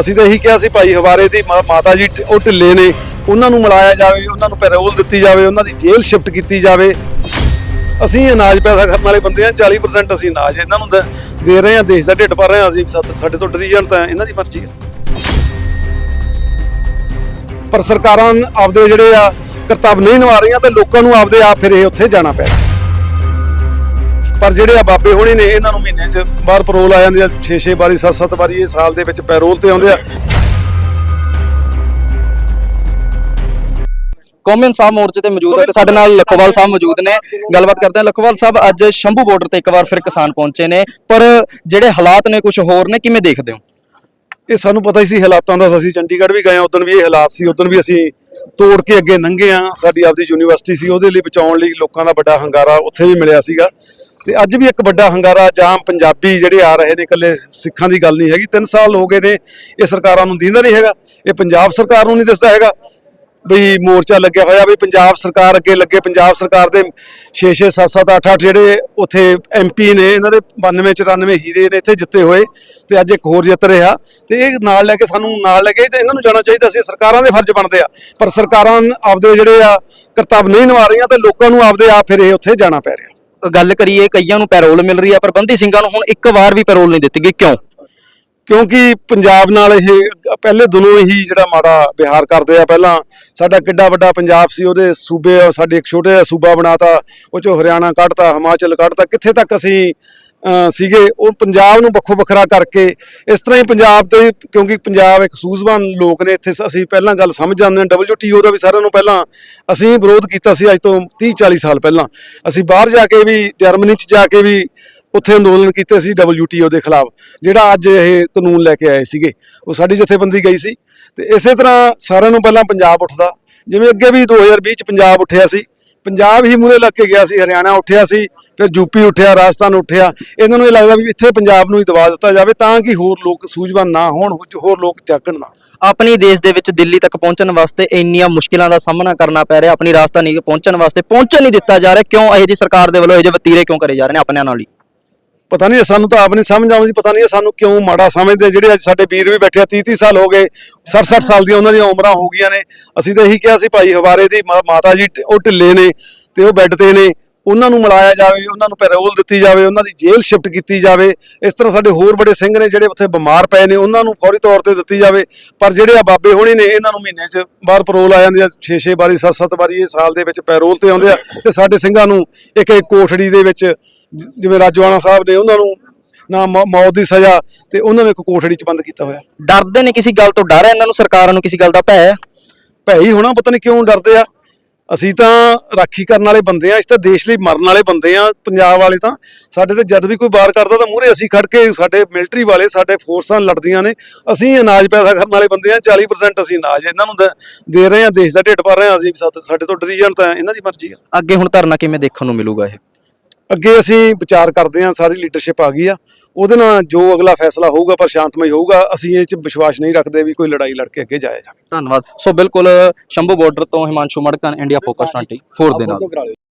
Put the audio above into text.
ਅਸੀਂ ਤਾਂ ਇਹੀ ਕਿਹਾ ਸੀ ਭਾਈ ਹਵਾਰੇ ਦੀ ਮਾ- ਮਾਤਾ ਜੀ ਉਹ ਢਿੱਲੇ ਨੇ। ਉਹਨਾਂ ਨੂੰ ਮਿਲਾਇਆ ਜਾਵੇ, ਉਹਨਾਂ ਨੂੰ ਪੈਰੋਲ ਦਿੱਤੀ ਜਾਵੇ, ਉਹਨਾਂ ਦੀ ਜੇਲ੍ਹ ਸ਼ਿਫਟ ਕੀਤੀ ਜਾਵੇ। ਅਸੀਂ ਅਨਾਜ ਪੈਦਾ ਕਰਨ ਵਾਲੇ ਬੰਦੇ ਆ 40% ਅਸੀਂ ਅਨਾਜ ਇਹਨਾਂ ਨੂੰ ਦੇ ਰਹੇ ਆ ਦੇਸ਼ ਦਾ ਢਿੱਡ ਭਰ ਰਹੇ ਆ ਅਸੀਂ ਸਾਡੇ ਤੋਂ ਡਰੀ ਜਾਣ ਤਾਂ ਇਹਨਾਂ ਦੀ ਮਰਜ਼ੀ ਆ ਪਰ ਸਰਕਾਰਾਂ ਆਪਦੇ ਜਿਹੜੇ ਆ ਕਰਤੱਵ ਨਹੀਂ ਨਿਭਾ ਰਹੀਆਂ ਤੇ ਲੋਕਾਂ ਨੂੰ ਆਪਦੇ ਆਪ ਫਿਰ ਇਹ ਉੱਥੇ ਜਾਣਾ ਪੈ ਰਿਹਾ। ਪਰ ਜਿਹੜੇ ਆ ਬਾਬੇ ਹੋਣੀ ਨੇ ਇਹਨਾਂ ਨੂੰ ਮਹੀਨੇ 'ਚ ਬਾਹਰ ਪਰੋਲ ਆ ਜਾਂਦੀ ਆ 6-6 ਵਾਰੀ 7-7 ਵਾਰੀ ਇਹ ਸਾਲ ਦੇ ਵਿੱਚ ਪੈਰੋਲ ਤੇ ਆਉਂਦੇ ਆ। ਕੌਮਨ ਸਾਹਿਬ ਮੋਰਚੇ ਤੇ ਮੌਜੂਦ ਹੈ ਤੇ ਸਾਡੇ ਨਾਲ ਲਖੋਵਾਲ ਸਾਹਿਬ ਮੌਜੂਦ ਨੇ। ਗੱਲਬਾਤ ਕਰਦੇ ਹਾਂ। ਲਖੋਵਾਲ ਸਾਹਿਬ ਅੱਜ ਸ਼ੰਭੂ ਬਾਰਡਰ ਤੇ ਇੱਕ ਵਾਰ ਫਿਰ ਕਿਸਾਨ ਪਹੁੰਚੇ ਨੇ। ਪਰ ਜਿਹੜੇ ਹਾਲਾਤ ਨੇ ਕੁਝ ਹੋਰ ਨੇ ਕਿਵੇਂ ਦੇਖਦੇ ਹੋ? ਇਹ ਸਾਨੂੰ ਪਤਾ ਹੀ ਸੀ ਹਾਲਾਤਾਂ ਦਾ ਅਸੀਂ ਚੰਡੀਗੜ੍ਹ ਵੀ ਗਏ ਆ ਉਦੋਂ ਵੀ ਇਹ ਹਾਲਾਤ ਸੀ ਉਦੋਂ ਵੀ ਅਸੀਂ ਤੋੜ ਕੇ ਅੱਗੇ ਲੰਘੇ ਆ ਸਾਡੀ ਆਪਦੀ ਯੂਨੀਵਰਸਿਟੀ ਸੀ ਉਹਦੇ ਲਈ ਬਚਾਉਣ ਲਈ ਲੋਕਾਂ ਦਾ ਵੱਡਾ ਹੰਗਾਰਾ ਉੱਥੇ ਵੀ ਮਿਲਿਆ ਸੀਗਾ। ਤੇ ਅੱਜ ਵੀ ਇੱਕ ਵੱਡਾ ਹੰਗਾਰਾ ਜਾਂ ਪੰਜਾਬੀ ਜਿਹੜੇ ਆ ਰਹੇ ਨੇ ਇਕੱਲੇ ਸਿੱਖਾਂ ਦੀ ਗੱਲ ਨਹੀਂ ਹੈਗੀ। 3 ਸਾਲ ਹੋ ਗਏ ਨੇ, ਇਹ ਸਰਕਾਰਾਂ ਨੂੰ ਦਿੰਦਾ ਨਹੀਂ ਹੈਗਾ, ਇਹ ਪੰਜਾਬ ਸਰਕਾਰ ਨੂੰ ਨਹੀਂ ਦਿਸਦਾ ਹੈਗਾ। ਵੀ ਮੋਰਚਾ ਲੱਗਿਆ ਹੋਇਆ ਵੀ ਪੰਜਾਬ ਸਰਕਾਰ ਅੱਗੇ ਲੱਗੇ, ਪੰਜਾਬ ਸਰਕਾਰ ਦੇ 6 6 7 7 8 8 ਜਿਹੜੇ ਉੱਥੇ ਐਮਪੀ ਨੇ, ਇਹਨਾਂ ਦੇ 92 94 ਹੀਰੇ ਨੇ ਇੱਥੇ ਜਿੱਤੇ ਹੋਏ ਤੇ ਅੱਜ ਇੱਕ ਹੋਰ ਜਿੱਤ ਰਿਹਾ। ਤੇ ਇਹ ਨਾਲ ਲੈ ਕੇ ਸਾਨੂੰ ਨਾਲ ਲੈ ਕੇ ਤੇ ਇਹਨਾਂ ਨੂੰ ਜਾਣਾ ਚਾਹੀਦਾ ਸੀ ਸਰਕਾਰਾਂ ਦੇ ਫਰਜ਼ ਬਣਦੇ ਆ। ਪਰ ਸਰਕਾਰਾਂ ਆਪਦੇ ਜਿਹੜੇ ਆ ਕਰਤੱਵ ਨਹੀਂ ਨਿਭਾ ਰਹੀਆਂ ਤੇ ਲੋਕਾਂ ਨੂੰ ਆਪਦੇ ਆਪ ਫਿਰ ਇਹ ਉੱਥੇ ਜਾਣਾ ਪੈ ਰਿਹਾ। ਗੱਲ ਕਰੀਏ, ਕਈਆਂ ਨੂੰ ਪੈਰੋਲ ਮਿਲ ਰਹੀ ਹੈ ਪਰ ਬੰਦੀ ਸਿੰਘਾਂ ਨੂੰ ਹੁਣ ਇੱਕ ਵਾਰ ਵੀ ਪੈਰੋਲ ਨਹੀਂ ਦਿੱਤੀ ਗਈ। ਕਿਉਂ? ਕਿਉਂਕਿ ਪੰਜਾਬ ਨਾਲ ਇਹ ਪਹਿਲੇ ਦਿਨੋਂ ਹੀ ਜਿਹੜਾ ਮਾੜਾ ਵਿਹਾਰ ਕਰਦੇ ਆ। ਪਹਿਲਾਂ ਸਾਡਾ ਕਿੱਡਾ ਵੱਡਾ ਪੰਜਾਬ ਸੀ, ਉਹਦੇ ਸੂਬੇ, ਸਾਡੇ ਇੱਕ ਛੋਟੇ ਜਿਹਾ ਸੂਬਾ ਬਣਾਤਾ, ਉਹ ਚੋਂ ਹਰਿਆਣਾ ਕੱਢਤਾ, ਹਿਮਾਚਲ ਕੱਢਤਾ। ਕਿੱਥੇ ਤੱਕ ਅਸੀਂ ਸੀਗੇ, ਉਹ ਪੰਜਾਬ ਨੂੰ ਵੱਖੋ ਵੱਖਰਾ ਕਰਕੇ, ਇਸ ਤਰ੍ਹਾਂ ਹੀ ਪੰਜਾਬ ਤੇ, ਕਿਉਂਕਿ ਪੰਜਾਬ ਇੱਕ ਸੂਝਵਾਨ ਲੋਕ ਨੇ, ਇੱਥੇ ਅਸੀਂ ਪਹਿਲਾਂ ਗੱਲ ਸਮਝ ਜਾਂਦੇ ਹਾਂ WTO ਦਾ ਵੀ ਸਾਰਿਆਂ ਨੂੰ ਪਹਿਲਾਂ ਅਸੀਂ ਵਿਰੋਧ ਕੀਤਾ ਸੀ ਅੱਜ ਤੋਂ 30 40 ਸਾਲ ਪਹਿਲਾਂ। ਅਸੀਂ ਬਾਹਰ ਜਾ ਕੇ ਵੀ, ਜਰਮਨੀ 'ਚ ਜਾ ਕੇ ਵੀ ਉੱਥੇ ਅੰਦੋਲਨ ਕੀਤੇ ਸੀ WTO ਦੇ ਖਿਲਾਫ, ਜਿਹੜਾ ਅੱਜ ਇਹ ਕਾਨੂੰਨ ਲੈ ਕੇ ਆਏ ਸੀਗੇ। ਉਹ ਸਾਡੀ ਜਥੇਬੰਦੀ ਗਈ ਸੀ। ਤੇ ਇਸੇ ਤਰ੍ਹਾਂ ਸਾਰਿਆਂ ਨੂੰ ਪਹਿਲਾਂ ਪੰਜਾਬ ਉੱਠਦਾ। ਜਿਵੇਂ ਅੱਗੇ ਵੀ 2020 ਚ ਪੰਜਾਬ ਉੱਠਿਆ ਸੀ ਪੰਜਾਬ ਹੀ ਮੂਰੇ ਲੱਗ ਕੇ ਗਿਆ ਸੀ, ਹਰਿਆਣਾ ਉੱਠਿਆ ਸੀ, ਫਿਰ ਯੂਪੀ ਉੱਠਿਆ, ਰਾਜਸਥਾਨ ਉੱਠਿਆ। ਇਹਨਾਂ ਨੂੰ ਇਹ ਲੱਗਦਾ ਵੀ ਇੱਥੇ ਪੰਜਾਬ ਨੂੰ ਹੀ ਦਬਾ ਦਿੱਤਾ ਜਾਵੇ ਤਾਂ ਕਿ ਹੋਰ ਲੋਕ ਸੂਝਵਾਨ ਨਾ ਹੋਣ ਹੋਰ ਲੋਕ ਜਾਗਣ ਨਾ। ਆਪਣੀ ਦੇਸ਼ ਦੇ ਵਿੱਚ ਦਿੱਲੀ ਤੱਕ ਪਹੁੰਚਣ ਵਾਸਤੇ ਇੰਨੀਆਂ ਮੁਸ਼ਕਿਲਾਂ ਦਾ ਸਾਹਮਣਾ ਕਰਨਾ ਪੈ ਰਿਹਾ, ਆਪਣੀ ਰਾਜਧਾਨੀ ਪਹੁੰਚਣ ਵਾਸਤੇ ਪਹੁੰਚਣ ਨਹੀਂ ਦਿੱਤਾ ਜਾ ਰਿਹਾ। ਕਿਉਂ? ਇਹ ਜੀ ਸਰਕਾਰ ਦੇ ਵੱਲੋਂ ਇਹ ਜਿਹੇ ਵਤੀਰੇ ਕਿਉਂ ਕਰੇ ਜਾ ਰਹੇ ਨੇ? ਆਪਣਿਆਂ ਨਾਲ ਹੀ। ਪਤਾ ਨਹੀਂ ਸਾਨੂੰ ਤਾਂ ਆਪ ਨਹੀਂ ਸਮਝ ਆਉਂਦੀ, ਪਤਾ ਨਹੀਂ ਸਾਨੂੰ ਕਿਉਂ ਮਾੜਾ ਸਮਝਦੇ ਜਿਹੜੇ ਅੱਜ ਸਾਡੇ ਵੀਰ ਵੀ ਬੈਠੇ ਆ 30 30 ਸਾਲ ਹੋ ਗਏ 60 60 ਸਾਲ ਦੀਆਂ ਉਹਨਾਂ ਦੀਆਂ ਉਮਰਾਂ ਹੋ ਗਈਆਂ ਨੇ। ਅਸੀਂ ਤਾਂ ਇਹੀ ਕਿਹਾ ਸੀ ਭਾਈ, ਹਵਾਰੇ ਦੀ ਮਾਤਾ ਜੀ ਉਹ ਢਿੱਲੇ ਨੇ ਤੇ ਉਹ ਬੈੱਡ ਤੇ ਨੇ। ਉਹਨਾਂ ਨੂੰ ਮਿਲਾਇਆ ਜਾਵੇ ਉਹਨਾਂ ਨੂੰ ਪੈਰੋਲ ਦਿੱਤੀ ਜਾਵੇ ਉਹਨਾਂ ਦੀ ਜੇਲ੍ਹ ਸ਼ਿਫਟ ਕੀਤੀ ਜਾਵੇ। ਇਸ ਤਰ੍ਹਾਂ ਸਾਡੇ ਹੋਰ ਬੜੇ ਸਿੰਘ ਨੇ ਜਿਹੜੇ ਉੱਥੇ ਬਿਮਾਰ ਪਏ ਨੇ ਉਹਨਾਂ ਨੂੰ ਫੌਰੀ ਤੌਰ ਤੇ ਦਿੱਤੀ ਜਾਵੇ। ਪਰ ਜਿਹੜੇ ਆ ਬਾਬੇ ਹੋਣੀ ਨੇ ਇਹਨਾਂ ਨੂੰ ਮਹੀਨੇ 'ਚ ਬਾਹਰ ਪਰੋਲ ਆ ਜਾਂਦੀ ਆ 6-6 ਵਾਰੀ 7-7 ਵਾਰੀ ਇਹ ਸਾਲ ਦੇ ਵਿੱਚ ਪੈਰੋਲ ਤੇ ਆਉਂਦੇ ਆ। ਤੇ ਸਾਡੇ ਸਿੰਘਾਂ ਨੂੰ ਇੱਕ ਇੱਕ ਕੋਠੜੀ ਦੇ ਵਿੱਚ ਜਿਵੇਂ ਰਾਜਵਾਨਾ ਸਾਹਿਬ ਨੇ ਉਹਨਾਂ ਨੂੰ ਨਾ ਮੌਤ ਦੀ ਸਜ਼ਾ ਤੇ ਉਹਨਾਂ ਨੂੰ ਇੱਕ ਕੋਠੜੀ 'ਚ ਬੰਦ ਕੀਤਾ ਹੋਇਆ। ਡਰਦੇ ਨੇ ਕਿਸੇ ਗੱਲ ਤੋਂ? ਡਰ ਹੈ ਇਹਨਾਂ ਨੂੰ ਸਰਕਾਰਾਂ ਨੂੰ ਕਿਸੇ ਗੱਲ ਦਾ? ਭੈ ਹੈ? ਭੈ ਹੀ ਹੋਣਾ ਪਤਾ ਨਹੀਂ ਕਿਉਂ ਡਰਦੇ ਆ। ਅਸੀਂ ਤਾਂ ਰਾਖੀ ਕਰਨ ਵਾਲੇ ਬੰਦੇ ਆ ਅਸੀਂ ਤਾਂ ਦੇਸ਼ ਲਈ ਮਰਨ ਵਾਲੇ ਬੰਦੇ ਆ ਪੰਜਾਬ ਵਾਲੇ ਤਾਂ। ਸਾਡੇ ਤੇ ਜਦ ਵੀ ਕੋਈ ਵਾਰ ਕਰਦਾ ਤਾਂ ਮੂਹਰੇ ਅਸੀਂ ਖੜ ਕੇ ਸਾਡੇ ਮਿਲਟਰੀ ਵਾਲੇ, ਸਾਡੇ ਫੋਰਸਾਂ ਲੜਦੀਆਂ ਨੇ। ਅਸੀਂ ਅਨਾਜ ਪੈਦਾ ਕਰਨ ਵਾਲੇ ਬੰਦੇ ਆ 40% ਅਸੀਂ ਅਨਾਜ ਇਹਨਾਂ ਨੂੰ ਦੇ ਰਹੇ ਆ ਦੇਸ਼ ਦਾ ਢਿੱਡ ਭਰ ਰਹੇ ਆ ਅਸੀਂ, ਸਾਡੇ ਤੋਂ ਡਰੀ ਜਾਣ ਤਾਂ ਇਹਨਾਂ ਦੀ ਮਰਜ਼ੀ ਆ। ਅੱਗੇ ਹੁਣ ਧਰਨਾ ਕਿਵੇਂ ਦੇਖਣ ਨੂੰ ਮਿਲੂਗਾ ਇਹ? ਅੱਗੇ ਅਸੀਂ ਵਿਚਾਰ ਕਰਦੇ ਹਾਂ ਸਾਰੀ ਲੀਡਰਸ਼ਿਪ ਆ ਗਈ ਆ। ਉਹਦੇ ਨਾਲ ਜੋ ਅਗਲਾ ਫੈਸਲਾ ਹੋਊਗਾ ਪਰ ਸ਼ਾਂਤਮਈ ਹੋਊਗਾ ਅਸੀਂ ਇਹ ਚ ਵਿਸ਼ਵਾਸ ਨਹੀਂ ਰੱਖਦੇ ਵੀ ਕੋਈ ਲੜਾਈ ਲੜ ਕੇ ਅੱਗੇ ਜਾਇਆ ਜਾਵੇ। ਧੰਨਵਾਦ। ਸੋ ਬਿਲਕੁਲ ਸ਼ੰਭੂ ਬਾਰਡਰ ਤੋਂ ਹਿਮਾਂਸ਼ੂ ਮੜਕਨ ਇੰਡੀਆ ਫੋਕਸ 24 ਦੇ ਨਾਲ।